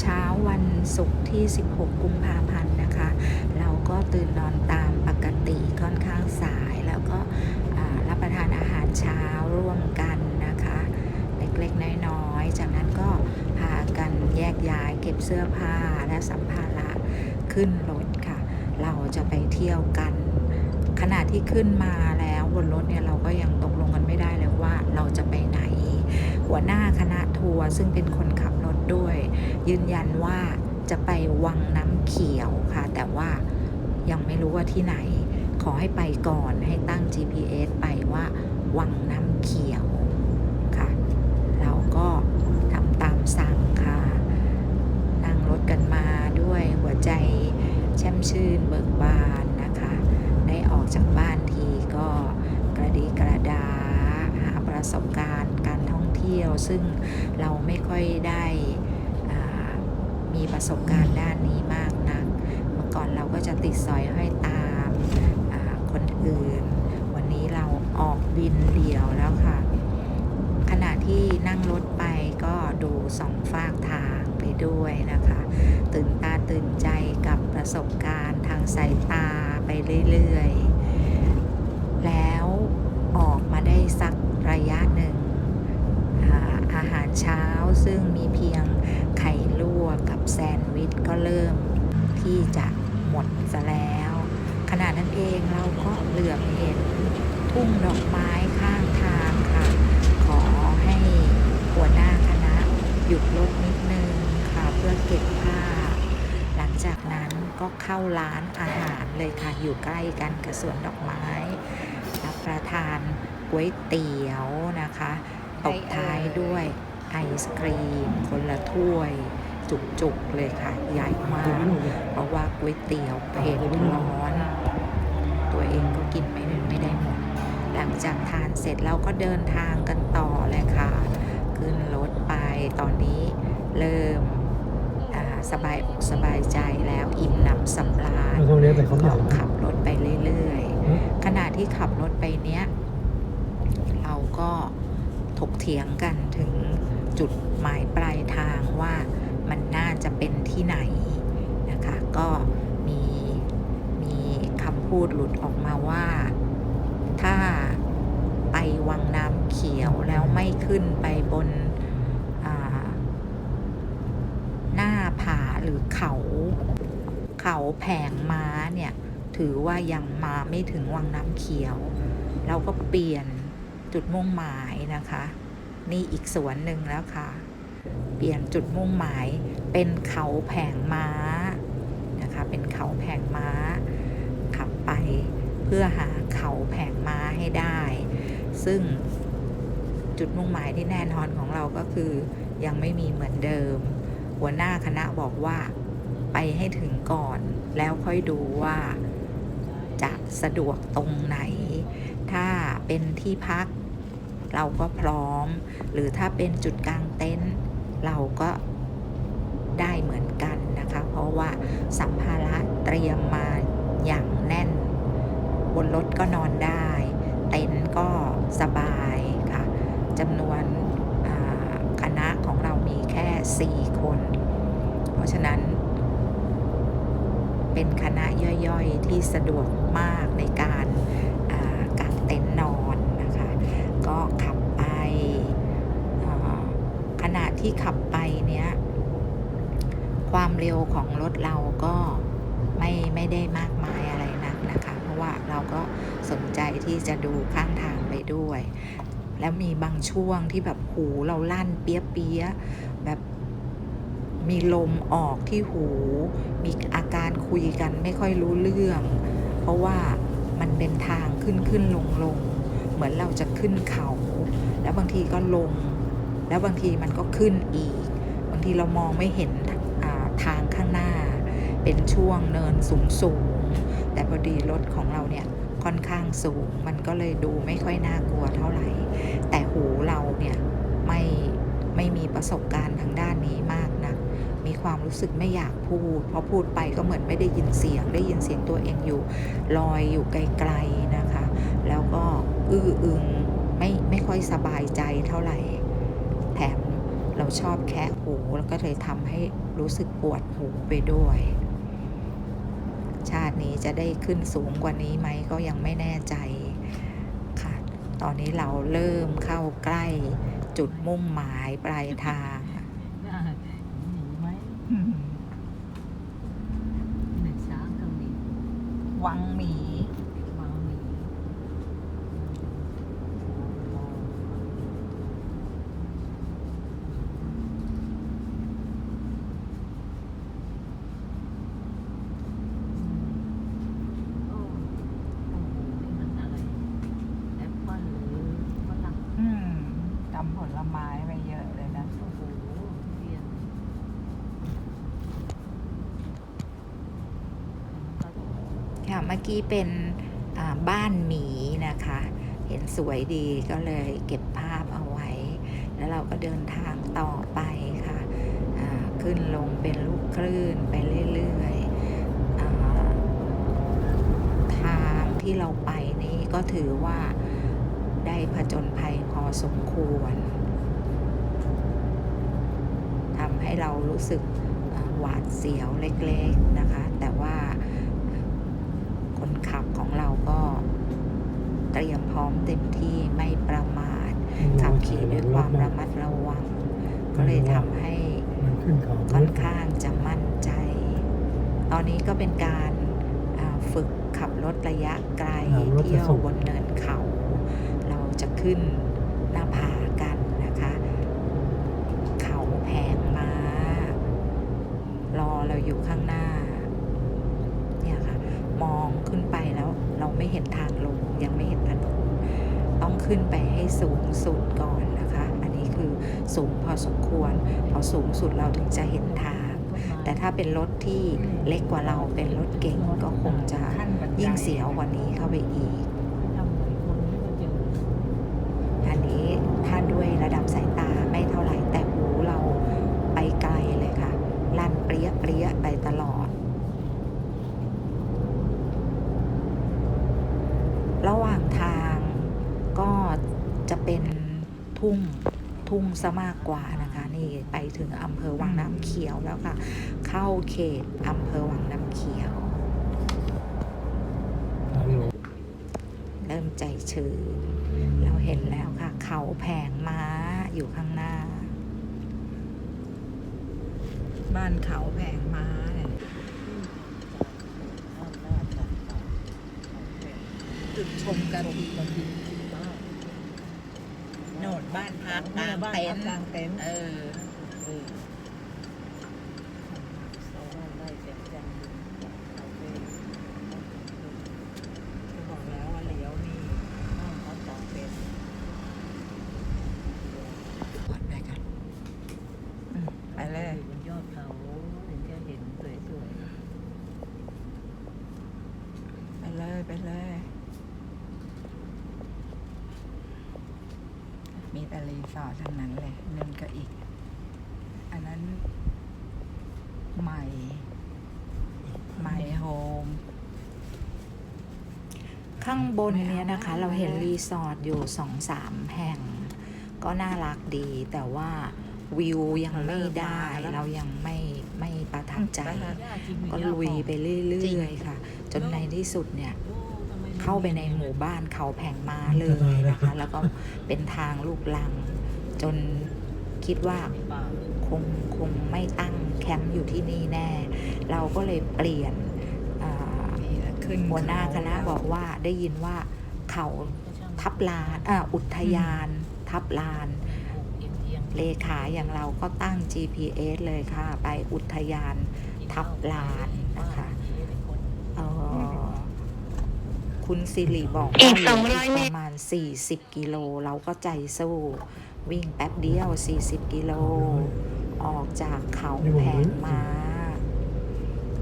เช้าวันศุกร์ที่ 16 กุมภาพันธ์นะคะ เราก็ตื่นนอนตามปกติค่อนข้างสาย แล้วก็รับประทานอาหารเช้าร่วมกันนะคะ เล็กๆ น้อยๆ จากนั้นก็พากันแยกย้ายเก็บเสื้อผ้าและสัมภาระขึ้นรถค่ะ เราจะไปเที่ยวกันขณะที่ขึ้นมาแล้วบนรถเนี่ยเราก็ยังตกลงกันไม่ได้เลยว่าเราจะไปไหน หัวหน้าคณะทัวร์ซึ่งเป็นคนขับรถด้วย ยืนยันว่าจะไปวังน้ำเขียวค่ะ แต่ว่ายังไม่รู้ว่าที่ไหน ขอให้ไปก่อนให้ตั้ง GPS ไปว่าวังน้ำเขียวค่ะ เราก็ทำตามสั่งค่ะ นั่งรถกันมาด้วยหัวใจแช่มชื่นเบิกบานนะคะ ได้ออกจากบ้านทีก็กระดีกระดาหาประสบการณ์การท่องเที่ยว ซึ่งเราไม่ค่อยได้ ประสบการณ์ด้านนี้มากนัก เมื่อก่อนเราก็จะติดสอยห้อยตามาคนอื่น วันนี้เราออกบินเดี่ยวแล้วค่ะ ขณะที่นั่งรถไปก็ดูสองฝากทางไปด้วยนะคะ ตื่นตาตื่นใจกับประสบการณ์ทางสายตาไปเรื่อยๆ แล้วออกมาได้สักระยะหนึ่งอาอาหารเช้าซึ่งมีเพียงไข่ลวกกับ แซนด์วิชก็เริ่มที่จะหมดซะแล้ว ขณะนั้นเองเราก็เหลือบเห็นทุ่งดอกไม้ข้างทางค่ะ ขอให้หัวหน้าคณะหยุดรถนิดนึงค่ะเพื่อเก็บภาพหลังจากนั้นก็เข้าร้านอาหารเลยค่ะ อยู่ใกล้กันกับสวนดอกไม้รับประทานก๋วยเตี๋ยวนะคะตบท้ายด้วยไอศครีมคนละถ้วย จุกๆเลยค่ะ ใหญ่มาก เพราะว่าก๋วยเตี๋ยวเผ็ดร้อน ตัวเองก็กินไม่ได้ไม่ได้หมด หลังจากทานเสร็จเราก็เดินทางกันต่อเลยค่ะ ขึ้นรถไปตอนนี้เริ่มอ่าสบายอกสบายใจแล้วอิ่มหนำสำราญมันต้องเลี้ยงไปเขาใหก็ญ่ขับรถไปเรื่อยอืมๆขณะที่ขับรถไปเนี้ย เราก็ถกเถียงกันถึงจุดหมายปลายทางว่า มันน่าจะเป็นที่ไหนนะคะ ก็มีมีคำพูดหลุดออกมาว่า ถ้าไปวังน้ำเขียวแล้วไม่ขึ้นไปบนหน้าผาหรือเขา เขาแผงม้าเนี่ย ถือว่ายังมาไม่ถึงวังน้ำเขียว เราก็เปลี่ยนจุดมุ่งหมายนะคะ นี่อีกสวนหนึ่งแล้วค่ะ ปลี่ยนจุดมุ่งหมายเป็นเขาแผงม้านะคะ เป็นเขาแผงม้า ขับไปเพื่อหาเขาแผงม้าให้ได้ ซึ่งจุดมุ่งหมายที่แน่นอนของเราก็คือยังไม่มีเหมือนเดิม หัวหน้าคณะบอกว่าไปให้ถึงก่อนแล้วค่อยดูว่าจะสะดวกตรงไหน ถ้าเป็นที่พักเราก็พร้อม หรือถ้าเป็นจุดกลางเต็นท์ เราก็ได้เหมือนกันนะคะ เพราะว่าสัมภาระเตรียมมาอย่างแน่น บนรถก็นอนได้ เต็นท์ก็สบายค่ะจำนวนคณะของเรามีแค่ 4 คน เพราะฉะนั้น เป็นคณะย่อยๆที่สะดวกมากในการ ที่ขับไปเนี้ยความเร็วของรถเราก็ไม่ไม่ได้มากมายอะไรนักนะคะ เพราะว่าเราก็สนใจที่จะดูข้างทางไปด้วย แล้วมีบางช่วงที่แบบหูเราลั่นเปียเปี้ยๆแบบมีลมออกที่หู มีอาการคุยกันไม่ค่อยรู้เรื่อง เพราะว่ามันเป็นทางขึ้นขึ้นลงลงเหมือนเราจะขึ้นเขา แล้วบางทีก็ลง แล้วบางทีมันก็ขึ้นอีก บางทีเรามองไม่เห็นทางข้างหน้า เป็นช่วงเนินสูงสูงแต่พอดีรถของเราเนี่ยค่อนข้างสูง มันก็เลยดูไม่ค่อยน่ากลัวเท่าไหร่ แต่หูเราเนี่ยไม่ไม่มีประสบการณ์ทางด้านนี้มากนะมีความรู้สึกไม่อยากพูด เพราะพูดไปก็เหมือนไม่ได้ยินเสียง ได้ยินเสียงตัวเองอยู่ลอยอยู่ไกลๆนะคะ แล้วก็อื้ออึงไม่ไม่ค่อยสบายใจเท่าไหร่ เราชอบแคะหู แล้วก็เลยทำให้รู้สึกปวดหูไปด้วย ชาตินี้จะได้ขึ้นสูงกว่านี้ไหมก็ยังไม่แน่ใจค่ะ ตอนนี้เราเริ่มเข้าใกล้จุดมุ่งหมายปลายทางได้หนีไหมหนึ่งช้างตรงนี้วังหมี มาหนีโอ้โหนี่มันอะไรแอปเปิ้ลหรือฝรั่ง อืมจำผลไม้ไปเยอะเลยนะ โอ้โหเรียนก็ ค่ะเมื่อกี้เป็นบ้านหมีนะคะ เห็นสวยดีก็เลยเก็บภาพเอาไว้ แล้วเราก็เดินทางต่อไปค่ะขึ้นลงเป็นลูกคลื่นไปเรื่อยๆทางที่เราไปนี้ก็ถือว่าได้ผจญภัยพอสมควรทำให้เรารู้สึกหวาดเสียวเล็กๆนะคะ แต่ว่า คนขับของเราก็เตรียมพร้อม เต็มที่ไม่ประมาทขับขี่ด้วยความระมัดระวัง ก็เลยทำให้มันขึ้นเขาค่อนข้างจะมั่นใจ ตอนนี้ก็เป็นการอ่าฝึกขับรถระยะไกลเที่ยวบนเนินเขา เราจะขึ้นหน้าผากันนะคะ เขาแพงมากรอเราอยู่ข้างหน้า เนี่ยค่ะ มองขึ้นไปแล้วเราไม่เห็นทางลง ยังไม่เห็นถนนต้อง ขึ้นไปให้สูงสุดก่อนนะคะ อันนี้คือสูงพอสมควร พอสูงสุดเราถึงจะเห็นทาง แต่ถ้าเป็นรถที่เล็กกว่าเราเป็นรถเก๋งก็คงจะยิ่งเสียวกว่านี้เข้าไปอีก ทำเหมือนคนที่มาเจอ อันนี้ถ้าด้วยระดับสายตาไม่เท่าไหร่แต่หูเราไปไกลเลยค่ะ ลั่นเปรี้ยเปรี้ยไปตลอด ระหว่างทางก็จะเป็นทุ่ง ทุ่งซะมากกว่านะคะนี่ไปถึงอำเภอวังน้ำเขียวแล้วค่ะ เข้าเขตอำเภอวังน้ำเขียวทางหลวงเริ่มใจชื้นเราเห็นแล้วค่ะ เขาแผงม้าอยู่ข้างหน้า บ้านเขาแผงม้าเนี่ยจุดชมกระทิงโนด บ้านพักกลางเต็นท์กลางเต็นท์เออเออเราบอกแล้วว่าเลี้ยวนี่บ้านพักกลางเต็นท์ก่อนไปกันอืมไปเลยออดเขาถึงจะเห็นสวยไปเลยไปเลย มีแต่รีสอร์ททั้งนั้นเลยนั่นก็อีก อันนั้น ใหม่ ใหม่โฮม ข้างบนเนี้ยนะคะ เราเห็นรีสอร์ทอยู่สองสามแห่ง ก็น่ารักดี แต่ว่าวิวยังไม่ได้ เรายังไม่ไม่ประทับใจ ก็ลุยไปเรื่อยๆค่ะ จนในที่สุดเนี่ย เข้าไปในหมู่บ้านเขาแผงม้าเลยนะคะ แล้วก็เป็นทางลูกลัง จนคิดว่าคงคงไม่ตั้งแคมป์อยู่ที่นี่แน่ เราก็เลยเปลี่ยนอ่าหัวหน้าคณะบอกว่าได้ยินว่าเขาทับลานอ่าอุทยานทับลานเลขาอย่างเราก็ตั้ง GPS เลยค่ะ ไปอุทยานทับลานนะคะ เอ่อ คุณสิริบอกว่าเหลืออีกประมาณ 40 กิโล เราก็ใจสู้ วิ่งแป๊บเดียว 40 กิโล ออกจากเขาแผงมา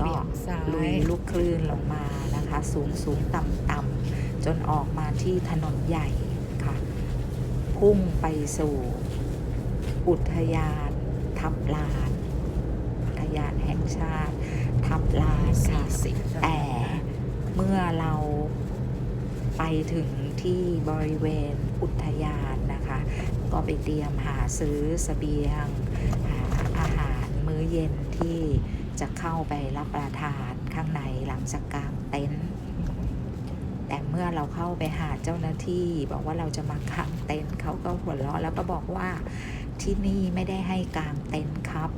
ก็ลุยลูกคลื่นลงมานะคะ สูงสูงต่ำต่ำๆจนออกมาที่ถนนใหญ่ค่ะ พุ่งไปสู่ อุทยานทับลานอุทยานแห่งชาติทับลานค่ะแต่เมื่อเรา ไปถึงที่บริเวณอุทยานนะคะ ก็ไปเตรียมหาซื้อเสบียง หาอาหารมื้อเย็นที่จะเข้าไปรับประทานข้างในหลังจากกางเต็นท์แต่เมื่อเราเข้าไปหาเจ้าหน้าที่บอกว่าเราจะมากางเต็นท์เขาก็หัวเราะแล้วก็บอกว่าที่นี่ไม่ได้ให้กางเต็นท์ครับ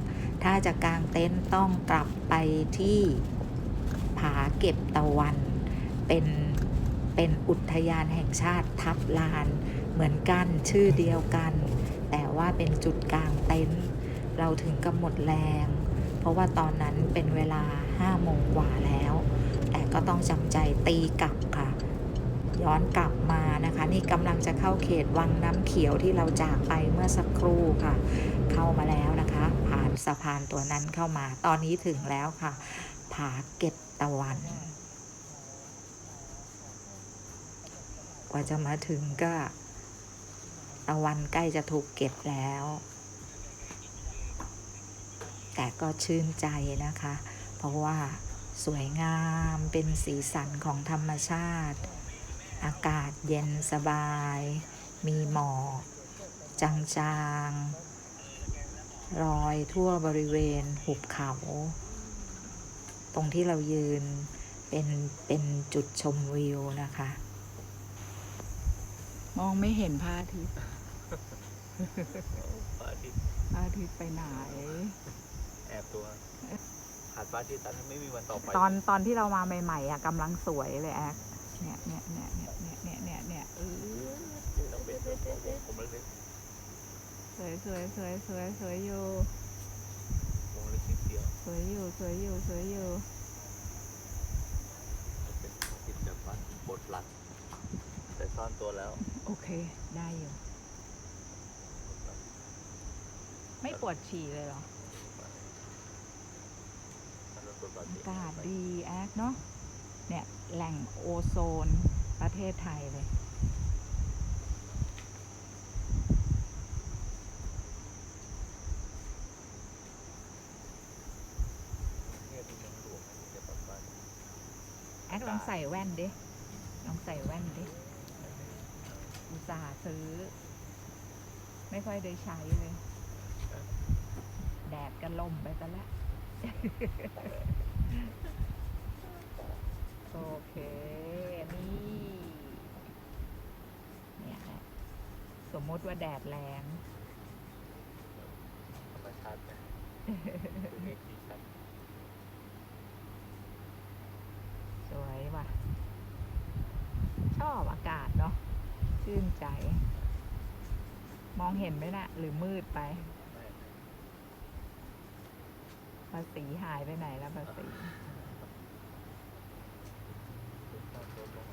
ถ้าจะกางเต็นท์ต้องกลับไปที่ผาเก็บตะวันเป็น เป็นอุทยานแห่งชาติทับลาน เหมือนกันชื่อเดียวกัน แต่ว่าเป็นจุดกลางเต็นท์เราถึงกับหมดแรง เพราะว่าตอนนั้นเป็นเวลา5โมงกว่าแล้ว แต่ก็ต้องจำใจตีกลับค่ะ ย้อนกลับมานะคะ นี่กำลังจะเข้าเขตวังน้ำเขียวที่เราจากไปเมื่อสักครู่ค่ะ เข้ามาแล้วนะคะ ผ่านสะพานตัวนั้นเข้ามา ตอนนี้ถึงแล้วค่ะ ผาเก็บตะวัน กว่าจะมาถึงก็ตะวันใกล้จะถูกเก็บแล้ว แต่ก็ชื่นใจนะคะ เพราะว่าสวยงามเป็นสีสันของธรรมชาติ อากาศเย็นสบาย มีหมอกจางๆรอยทั่วบริเวณหุบเขา ตรงที่เรายืนเป็นเป็นจุดชมวิวนะคะ มองไม่เห็นพระอาทิตย์พระอาทิตย์พระอาทิตย์ไปไหน แอบตัวหาดพระอาทิตย์ตอนนั้ไม่มีวันต่อไปตอนตอนที่เรามาใหม่ๆอะกำลังสวยเลยแอ๊กเนี่ยเนี่ยเนี่ยเนี่ยเนี่ยเนี่ยเนี่ยเออสวยสวยสวยสวยสวยอยู่สวยอยู่สวยอยู่สวยอยู่เป็นติดแบบว่บทหลักแต่ซ่อนตัวแล้ว โอเค ได้อยู่ ไม่ปวดฉี่เลยเหรอ อากาศดีแอ๊กเนาะ เนี่ย แหล่งโอโซนประเทศไทยเลย แอ๊กลองใส่แว่นดิ ลองใส่แว่นดิ ส่าห์ซื้อ ไม่ค่อยได้ใช้เลย แดดก็ล่มไปซะแล้วโอเค นี่เนี่ยแหละสมมติว่าแดดแรงธรรมชาตินะเป็นเอกที่ชัดสวยว่ะ ชอบอากาศเนาะ ชื่นใจ มองเห็นไหมนะ่ะ หรือมืดไป ภาษีหายไปไหนแล้วภาษีซ่อนตัวตรงไหน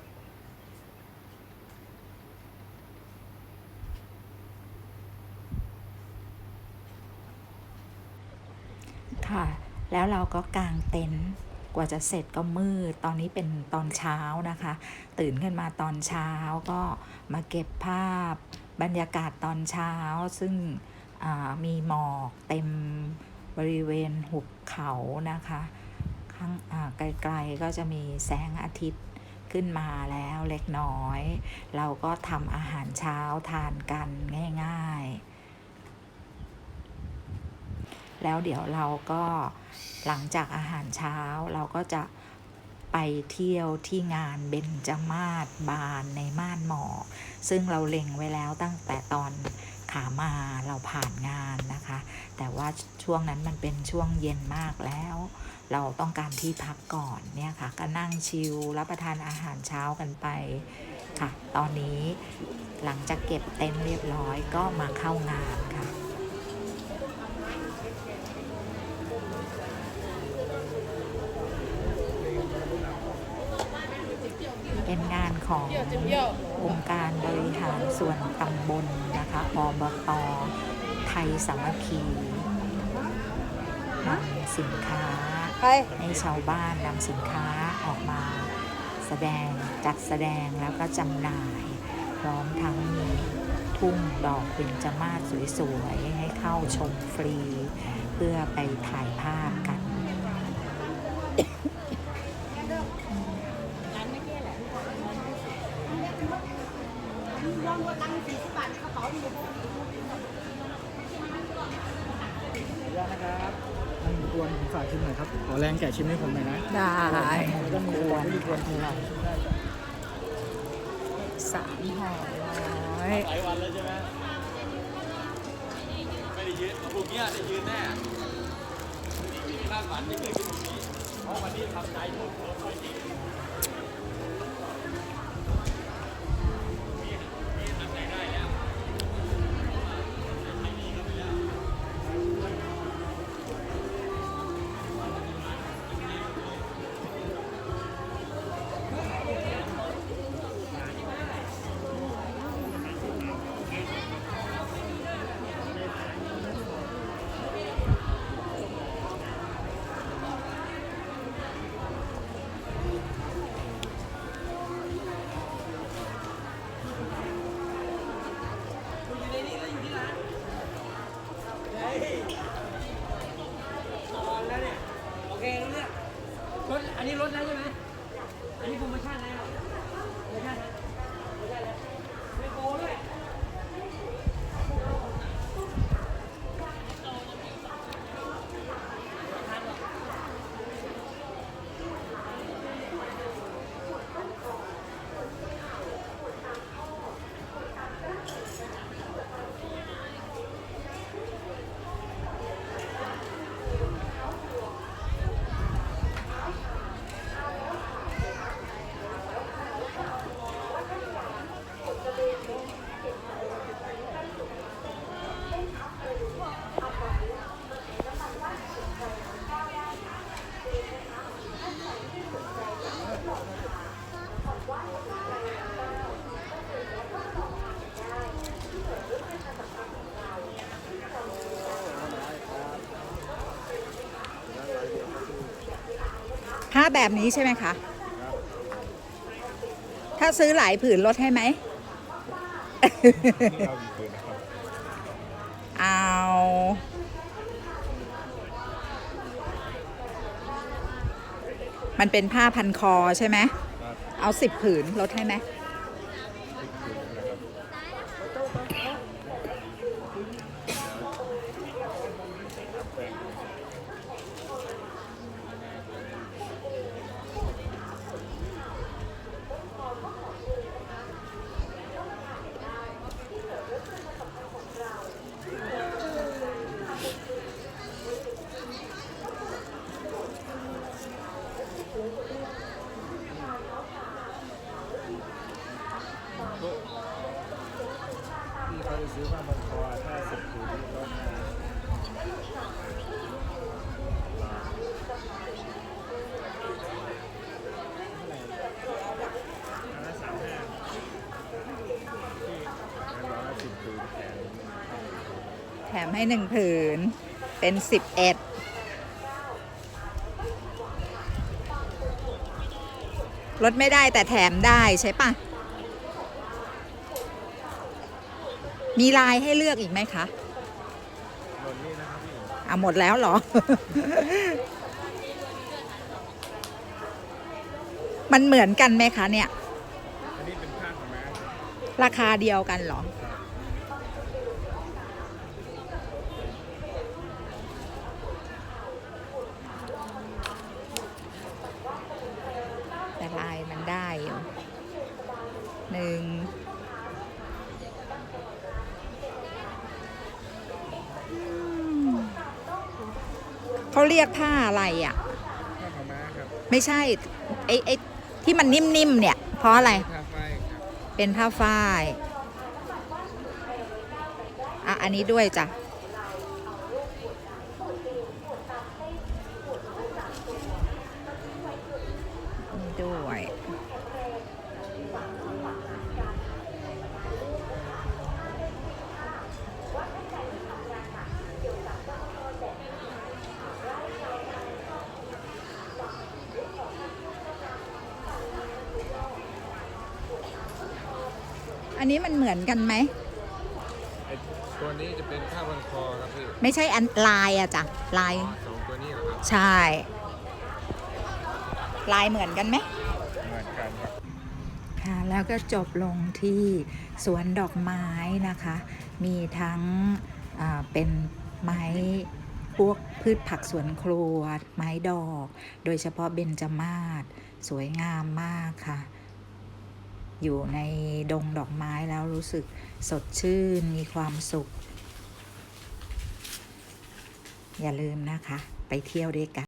ค่ะ แล้วเราก็กางเต็นท์ กว่าจะเสร็จก็มืด ตอนนี้เป็นตอนเช้านะคะ ตื่นขึ้นมาตอนเช้าก็มาเก็บภาพบรรยากาศตอนเช้า ซึ่งมีหมอกเต็มบริเวณหุบเขานะคะข้างไกลๆก็จะมีแสงอาทิตย์ขึ้นมาแล้วเล็กน้อย เราก็ทำอาหารเช้าทานกันง่าย ๆ แล้วเดี๋ยวเราก็หลังจากอาหารเช้าเราก็จะไปเที่ยวที่งานเบญจมาศบานในม่านหมอกซึ่งเราเล็งไว้แล้วตั้งแต่ตอนขามาเราผ่านงานนะคะ แต่ว่าช่วงนั้นมันเป็นช่วงเย็นมากแล้ว เราต้องการที่พักก่อนเนี่ยค่ะ ก็นั่งชิลรับประทานอาหารเช้ากันไปค่ะ ตอนนี้หลังจากเก็บเต็นท์เรียบร้อยก็มาเข้างานค่ะ เป็นงาน ขององค์การบริหารส่วนตำบลนะคะอบตไทยสามัคคีนำสินค้าให้ชาวบ้านนำสินค้าออกมาแสดงจัดแสดงแล้วก็จำหน่าย พร้อมทั้งมีทุ่งดอกเบญจมาศสวยๆ ให้เข้าชมฟรี เพื่อไปถ่ายภาพกัน ร้านไม่แค่แหละ ยาตนะครับมันกวนผมฝากชิมหน่อยครับ ขอ แรงแกะชิมให้ผมหน่อยนะได้แล้วก็มีกวนมีกวนของเราได้จ้ะสามห่อร้อยหลายวันแล้วใช่ไหมไม่ได้ยืนพวกเนี้ยได้ยืนแน่ไม่มีคาดฝันที่เกิดขึ้นตรงนี้เพราะวันนี้ทำใจหมดเลยจริง แบบนี้ใช่ไหมคะ ถ้าซื้อหลายผืนลดให้ไหม เอามันเป็นผ้าพันคอใช่ไหม เอาสิบผืนลดให้ไหม พี่เขาจะซื้อผ้าพันคอถ้าสิบผืนลดให้อันละสามห้าที่ร้อยสิบผืนแถม แถม ให้หนึ่งผืน เป็นสิบเอ็ดลดไม่ได้แต่แถมได้ใช่ปะมีลายให้เลือกอีกไหมคะหมดนี่นะครับพี่อะหมดแล้วเหรอ มันเหมือนกันไหมคะเนี่ยอันนี้เป็นผ้าของแม่ราคาเดียวกันเหรอ แต่ลายมันได้อยู่ หนึ่งอืมเขาเรียกผ้าอะไรอะ ผ้าของแม่ครับไม่ใช่ไอ้ไอ้ที่มันนิ่มๆเนี่ย เพราะอะไร ผ้าฝ้ายครับเป็นผ้าฝ้าย อะ อันนี้ด้วยจ้ะ นี่ด้วย อันนี้มันเหมือนกันไหม ไอ้ตัวนี้จะเป็นผ้าพันคอครับพี่ไม่ใช่อันลายอะจ้ะลายอ๋อสองตัวนี้เหรอครับใช่ ลายเหมือนกันไหม เหมือนกันครับแถค่ะแล้วก็จบลงที่สวนดอกไม้นะคะ มีทั้งอ่าเป็นไม้พวกพืชผักสวนครัว ไม้ดอก โดยเฉพาะเบญจมาศสวยงามมากค่ะ อยู่ในดงดอกไม้แล้วรู้สึกสดชื่นมีความสุข อย่าลืมนะคะ ไปเที่ยวด้วยกัน